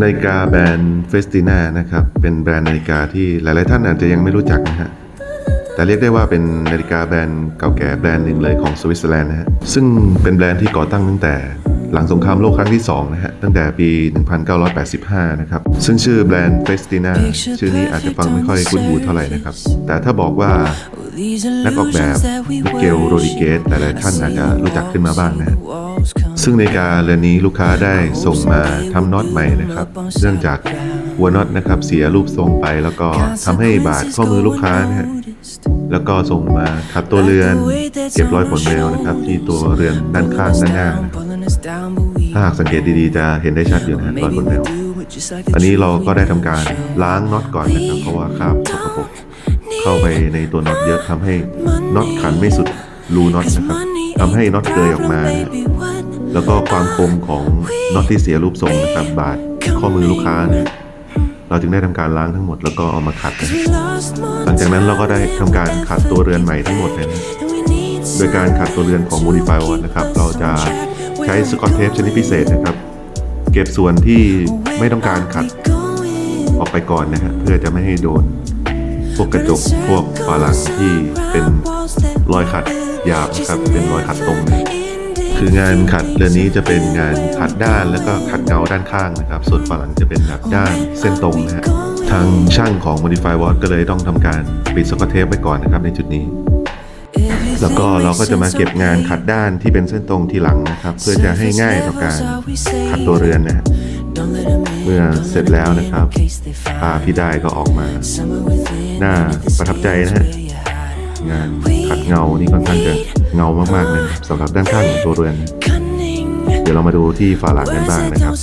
นาฬิกาแบรนด์เฟสติน่านะครับ เป็นแบรนด์นาฬิกาที่หลาย ๆ ท่านอาจจะยังไม่รู้จักนะฮะ แต่เรียกได้ว่าเป็นนาฬิกาแบรนด์เก่าแก่แบรนด์หนึ่งเลยของสวิตเซอร์แลนด์นะฮะ ซึ่งเป็นแบรนด์ที่ก่อตั้งตั้งแต่หลังสงครามโลกครั้งที่ 2 นะฮะ ตั้งแต่ปี 1985 นะครับ ซึ่งชื่อแบรนด์เฟสติน่าชื่อนี้อาจจะฟังไม่ค่อยคุ้นหูเท่าไหร่นะครับ แต่ถ้าบอกว่านักออกแบบมิเกลโรดิเกสหลาย ๆ ท่านอาจจะรู้จักขึ้นมาบ้างนะฮะ ซึ่งในการเรือนนี้ลูกค้าได้ส่งมาทำน็อตใหม่นะครับ เนื่องจากหัวน็อตนะครับเสียรูปทรงไปแล้วก็ทำให้บาดข้อมือลูกค้านะฮะแล้วก็ส่งมาขัดตัวเรือน เก็บรอยขนแมวนะครับ ที่ตัวเรือนด้านข้างด้านหน้านะครับถ้าหากสังเกตดีๆจะเห็นได้ชัดอยู่นะฮะรอยขนแมวอันนี้เราก็ได้ทำการล้างน็อตก่อนนะครับ เพราะว่าคราบสกปรกเข้าไปในตัวน็อตเยอะทำให้น็อตขันไม่สุดรูน็อตนะครับทำให้น็อตเกยออกมานะฮะ แล้วก็ความคมของน็อตที่เสียรูปทรงนะครับบาดข้อมือลูกค้าเนี่ยเราจึงได้ทำการล้างทั้งหมดแล้วก็เอามาขัดนะหลังจากนั้นเราก็ได้ทำการขัดตัวเรือนใหม่ทั้งหมดเลยนะโดยการขัดตัวเรือนของ Modify One นะครับ เราจะใช้สกอตเทปชนิดพิเศษนะครับ เก็บส่วนที่ไม่ต้องการขัดออกไปก่อนนะฮะเพื่อจะไม่ให้โดน พวกกระจกพวกฝาหลังที่เป็นรอยขัดหยาบนะครับเป็นรอยขัดตรงนะ คืองานขัดเรือนนี้จะเป็นงานขัดด้านแล้วก็ขัดเงาด้านข้างนะครับ ส่วนฝาหลังจะเป็นแบบด้านเส้นตรงนะฮะทางช่างของ Modify Watch ก็เลยต้องทำการปิดสกอตเทปไว้ก่อนนะครับในจุดนี้ แล้วก็เราก็จะมาเก็บงานขัดด้านที่เป็นเส้นตรงทีหลังนะครับ เพื่อจะให้ง่ายต่อการขัดตัวเรือนนะฮะเมื่อเสร็จแล้วนะครับภาพที่ได้ก็ออกมา น่าประทับใจนะฮะ งานขัดเงานี่ค่อนข้างจะเงามากๆเลยครับสำหรับด้านข้างของตัวเรือน เดี๋ยวเรามาดูที่ฝาหลังกันบ้างนะครับ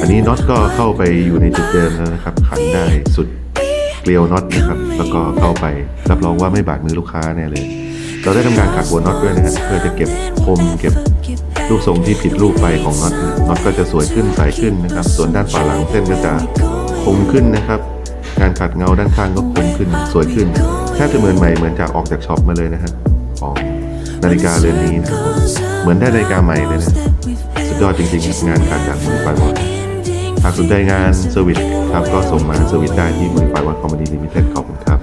อันนี้น็อตก็เข้าไปอยู่ในจุดเดิมแล้วนะครับ ขันได้สุดเกลียวน็อตนะครับ แล้วก็เข้าไปรับรองว่าไม่บาดมือลูกค้าแน่เลย เราได้ทำการขัดหัวน็อตด้วยนะฮะเพื่อจะเก็บคมเก็บรูปทรงที่ผิดรูปไปของน็อตน็อตก็จะสวยขึ้นใสขึ้นนะครับ ส่วนด้านฝาหลังเส้นก็จะคมขึ้นนะครับ การขัดเงาด้านข้างก็คมขึ้นสวยขึ้นแทบจะเหมือนใหม่เหมือนจากออกจากช็อปมาเลยนะฮะของนาฬิกาเรือนนี้นะครับเหมือนได้นาฬิกาใหม่เลยนะสุดยอดจริงๆงานการจากมือไฟวอลหากสนใจงานเซอร์วิสครับก็ส่งมาเซอร์วิสได้ที่มือไฟวอลคอมมานีลิมิเต็ดขอบคุณครับ